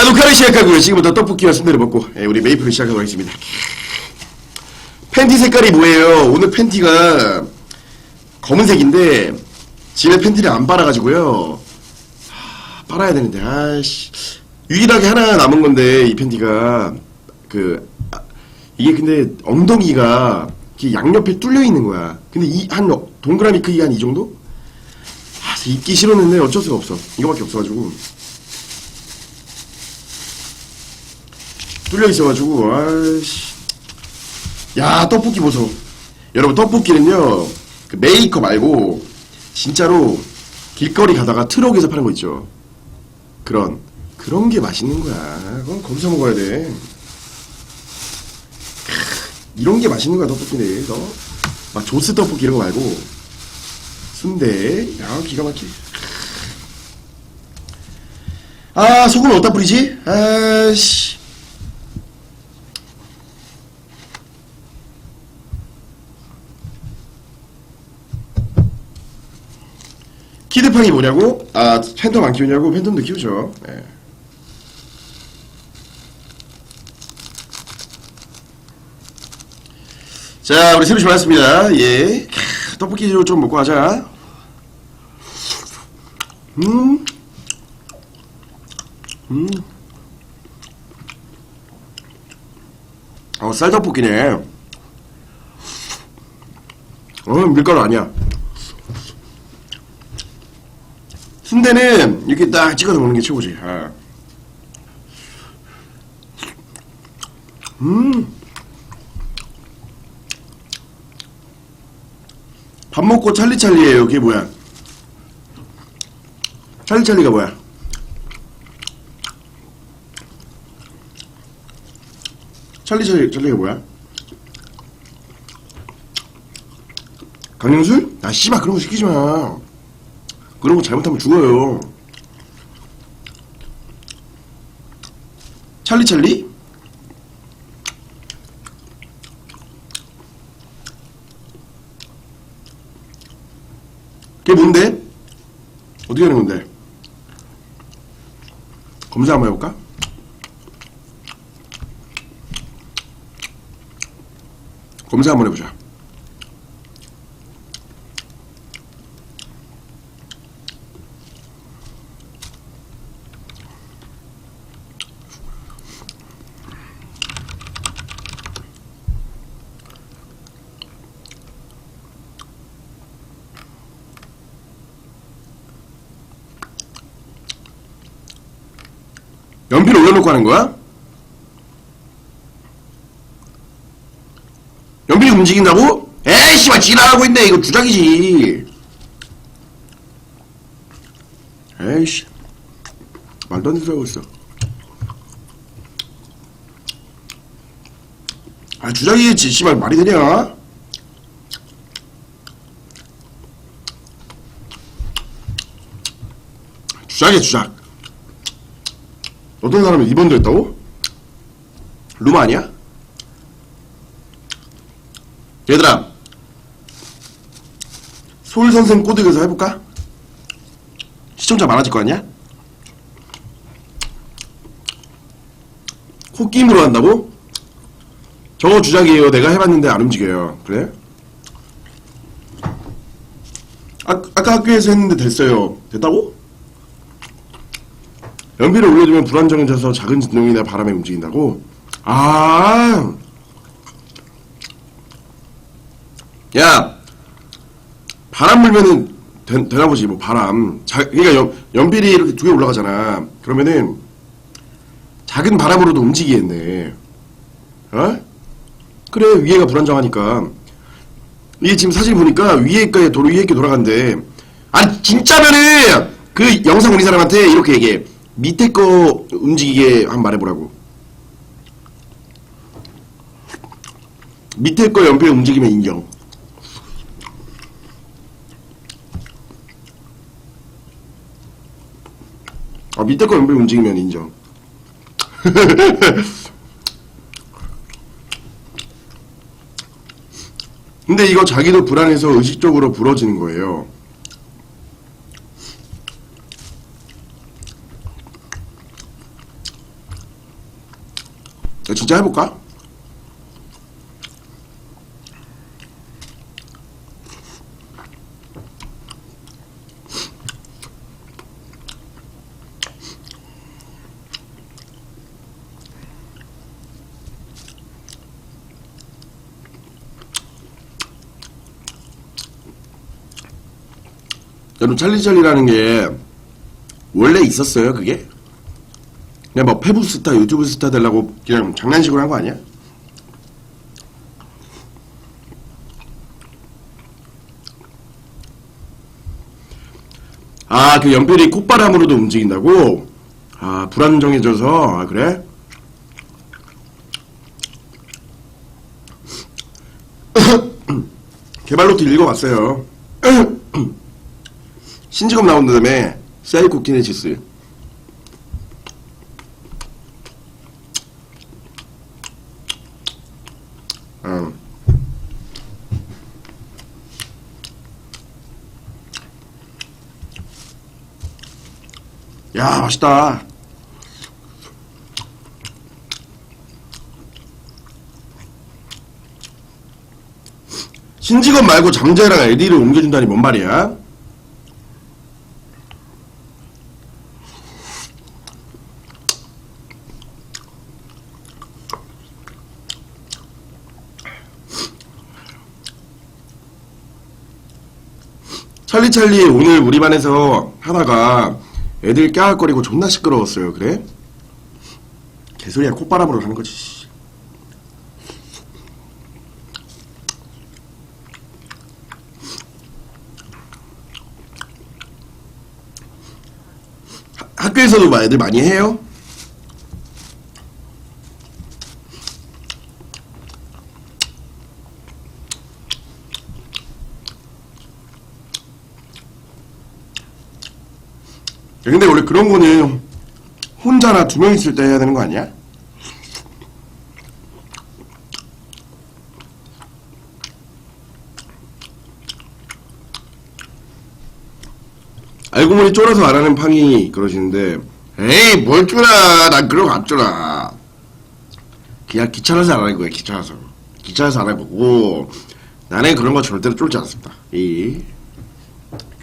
자, 녹화를 시작하고요. 지금부터 떡볶이와 순대를 먹고 예, 우리 메이플을 시작하도록 하겠습니다. 팬티 색깔이 뭐예요? 오늘 팬티가 검은색인데 집에 팬티를 안 빨아가지고요. 하, 빨아야 되는데 아씨 유일하게 하나 남은 건데 이 팬티가 그 아, 이게 근데 엉덩이가 이렇게 양옆에 뚫려 있는 거야. 근데 이 한 동그라미 크기 한 이 정도? 아, 입기 싫었는데 어쩔 수가 없어. 이거밖에 없어가지고. 뚫려 있어가지고 아이씨. 야 떡볶이 보소. 여러분 떡볶이는요 그 메이커 말고 진짜로 길거리 가다가 트럭에서 파는 거 있죠? 그런 그런 게 맛있는 거야. 그건 거기서 먹어야 돼. 크, 이런 게 맛있는 거야 떡볶이는 너? 막 조스 떡볶이 이런 거 말고. 순대 야 기가 막히게. 아 소금 어디다 뿌리지? 아씨 키드팡이 뭐냐고? 아, 팬텀 안 키우냐고? 팬텀도 키우죠. 예. 자, 우리 새로 좋았습니다. 예. 캬, 떡볶이로 좀 먹고 가자. 음. 음. 어, 쌀떡볶이네. 어, 밀가루 아니야. 순대는 이렇게 딱 찍어서 먹는 게 최고지. 아. 음. 밥 먹고 찰리찰리예요. 그게 뭐야? 찰리찰리가 뭐야? 찰리찰리 찰리가 뭐야? 강령술? 아 씨발 그런 거 시키지 마. 그런 거 잘못하면 죽어요. 찰리 찰리? 그게 뭔데? 어떻게 하는 건데? 검사 한번 해볼까? 검사 한번 해보자. 하는 거야? 연필이 움직인다고? 에이 씨발 지랄하고 있네. 이거 주작이지. 에이씨. 말도 안 되는 소리 하고 있어. 아 주작이겠지 씨발 말이 되냐? 주작이야 주작 어떤 사람이 입원도 했다고? 루마 아니야? 얘들아 소울 선생 꼬드겨서 해볼까? 시청자 많아질 거 아니야? 코끼임으로 한다고? 저거 주작이에요 내가 해봤는데 안 움직여요 그래? 아, 아까 학교에서 했는데 됐어요 됐다고? 연비를 올려주면 불안정해져서 작은 진동이나 바람에 움직인다고? 아, 야, 바람 불면은 되, 되나 보지, 뭐, 바람. 자, 그러니까 연, 연필이 이렇게 두 개 올라가잖아. 그러면은, 작은 바람으로도 움직이겠네. 어? 그래, 위에가 불안정하니까. 이게 지금 사진 보니까 위에가 도로 위에 게 돌아간대. 아니, 진짜면은, 그 영상 올린 사람한테 이렇게 얘기해. 밑에 거 움직이게 한번 말해보라고. 밑에 거 연필 움직이면 인정. 아, 밑에 거 연필 움직이면 인정. 근데 이거 자기도 불안해서 의식적으로 부러지는 거예요. 진짜 해볼까? 여러분 찰리찰리라는 게 원래 있었어요 그게? 그냥 뭐 페북 스타 유튜브 스타 되려고 그냥 장난식으로 한 거 아니야? 아 그 연필이 콧바람으로도 움직인다고? 아 불안정해져서 아 그래? 개발노트 읽어봤어요 신지검 나온다음에 사이코키네시스 음. 야 맛있다 신직원 말고 잠재랑 LD를 옮겨준다니 뭔 말이야? 찰리찰리 오늘 우리 반에서 하다가 애들 깨악거리고 존나 시끄러웠어요 그래? 개소리야 콧바람으로 하는 거지 학교에서도 막 애들 많이 해요? 근데 원래 그런 거는 혼자나 두 명 있을 때 해야 되는 거 아니야? 알고 보니 쫄아서 안 하는 팡이 그러시는데 에이 뭘 쫄아. 난 그런 거안 쫄아. 그냥 귀찮아서 안 하는 거야 귀찮아서. 귀찮아서 안할 거고. 나는 그런 거 절대로 쫄지 않습니다. 이.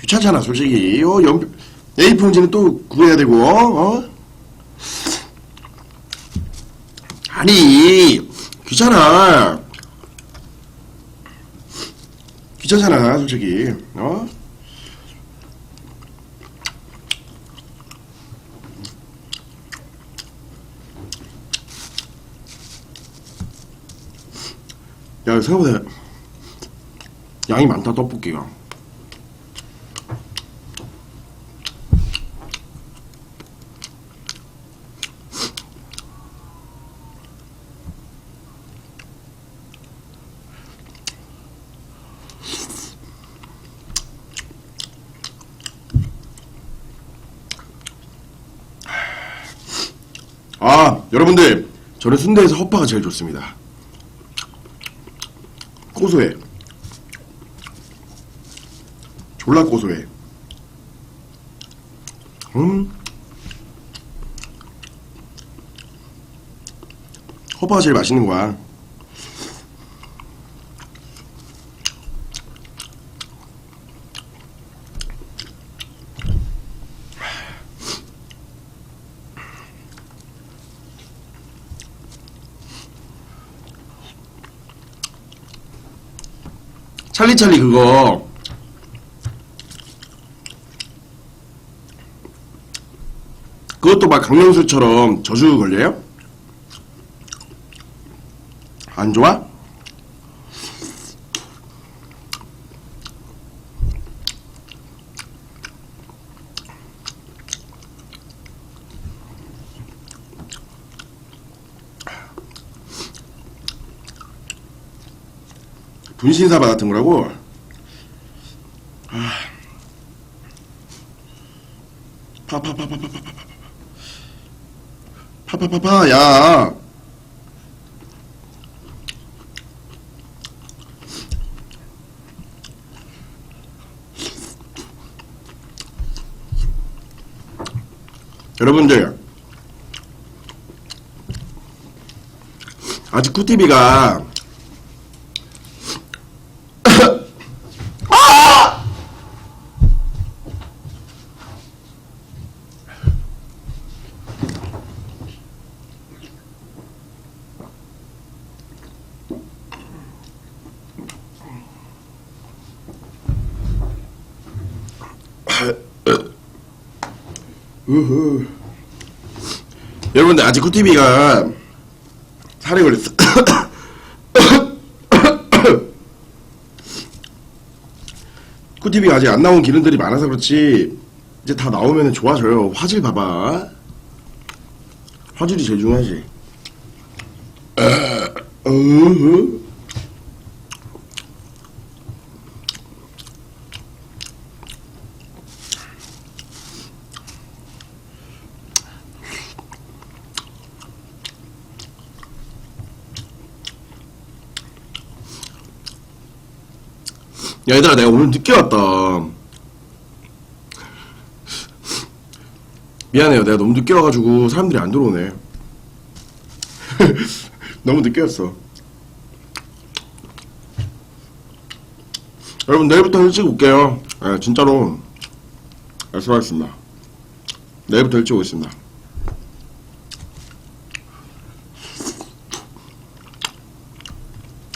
귀찮잖아 솔직히. 어, 연 A4용지는 또 구해야 되고 어? 아니 귀찮아. 귀찮잖아 솔직히. 어? 야 생각보다 양이 많다 떡볶이가 아 여러분들 저는 순대에서 허파가 제일 좋습니다. 고소해. 졸라 고소해. 음. 허파가 제일 맛있는 거야 찰리찰리 그거 그것도 막 강령술처럼 저주 걸려요? 안 좋아? 분신사바 같은 거라고? 파파파파파파파파파 파파파파 야 여러분들 아직 쿠티비가 여러분들 아직 쿠티비가 살이 걸렸어. 쿠티비가 아직 안 나온 기능들이 많아서 그렇지 이제 다 나오면 좋아져요. 화질 봐봐. 화질이 제일 중요하지. 어허. 야, 얘들아, 내가 오늘 늦게 왔다. 미안해요. 내가 너무 늦게 와가지고 사람들이 안 들어오네. 너무 늦게 왔어. 여러분, 내일부터 일찍 올게요. 아, 진짜로. 약속하겠습니다. 내일부터 일찍 오겠습니다.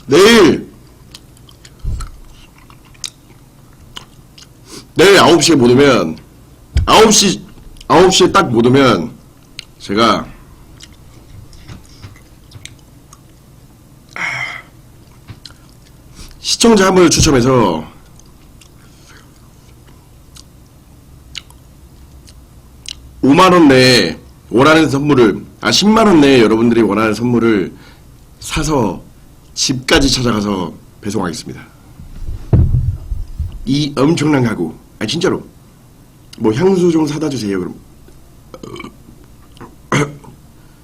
내일 내일 9시에 못 오면 9시 9시에 딱 못 오면 제가 시청자 한 분을 추첨해서 오만원 내에 원하는 선물을 아 10만 원 내에 여러분들이 원하는 선물을 사서 집까지 찾아가서 배송하겠습니다. 이 엄청난 가구. 아 진짜로. 뭐 향수 좀 사다 주세요. 그럼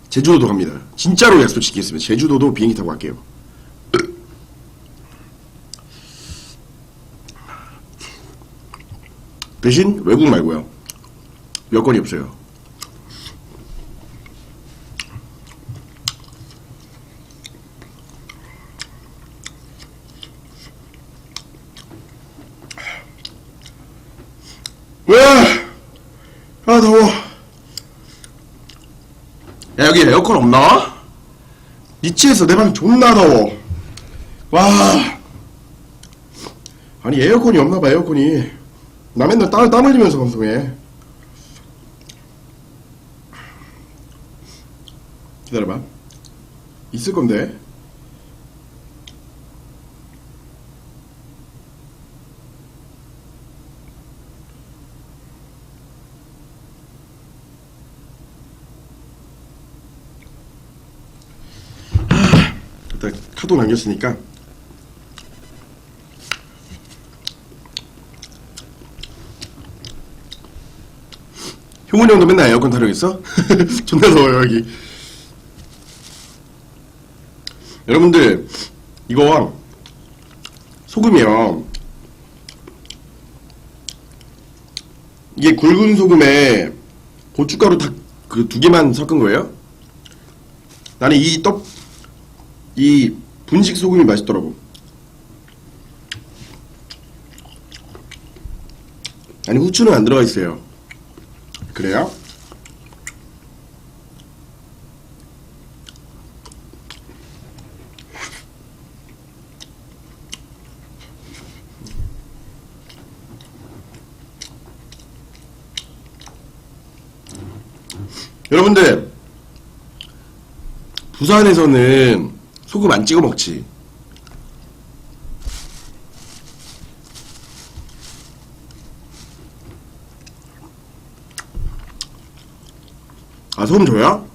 제주도도 갑니다. 진짜로 약속 지키겠습니다. 제주도도 비행기 타고 갈게요. 대신 외국 말고요. 여권이 없어요. 왜? 아 더워. 야 여기 에어컨 없나? 미치겠어 내 방 존나 더워. 와. 아니 에어컨이 없나봐 에어컨이. 나 맨날 땀, 땀 흘리면서 방송해. 기다려봐. 있을 건데. 카톡 남겼으니까. 형훈이 형도 맨날 에어컨 타려고 있어? 존나 더워요 여기. 여러분들 이거 소금이요. 이게 굵은 소금에 고춧가루 다 그 두 개만 섞은 거예요? 나는 이 떡, 이 분식 소금이 맛있더라고. 아니 후추는 안 들어가 있어요. 그래요? 여러분들 부산에서는 소금 안 찍어 먹지. 아, 소금 줘요?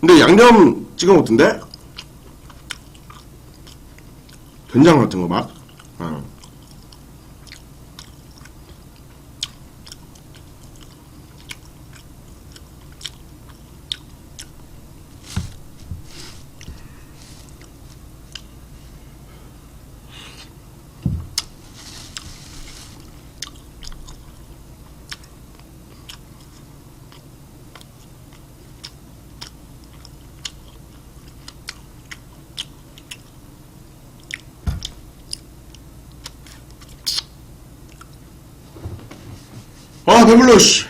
근데 양념 찍어 먹던데? 된장 같은 거 막? 어. 아, 배불러, 씨.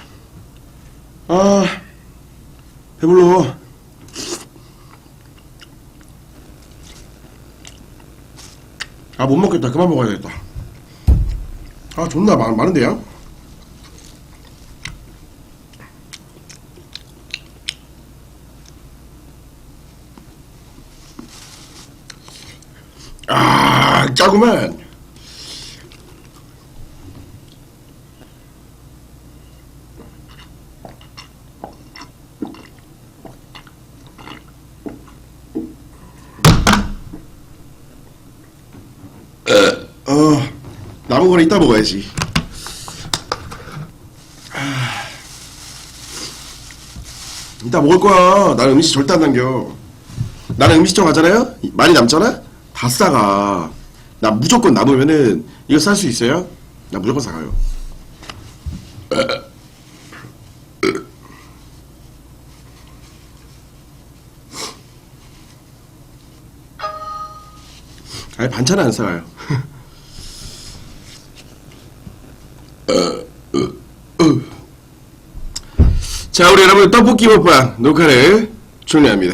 아, 배불러. 아, 못 먹겠다. 그만 먹어야겠다. 아, 존나 많, 많은데요? 아, 짜구만. 어, 거는 이따 먹어야지. 아, 이따 먹을 거야. 나는 음식 절대 안 남겨. 나는 음식점 가잖아요? 많이 남잖아? 다 싸가. 나 무조건 남으면은 이거 쌀 수 있어요? 나 무조건 사가요. 아니 반찬은 안 사가요. 자 우리 여러분 떡볶이 먹방 녹화를 종료합니다.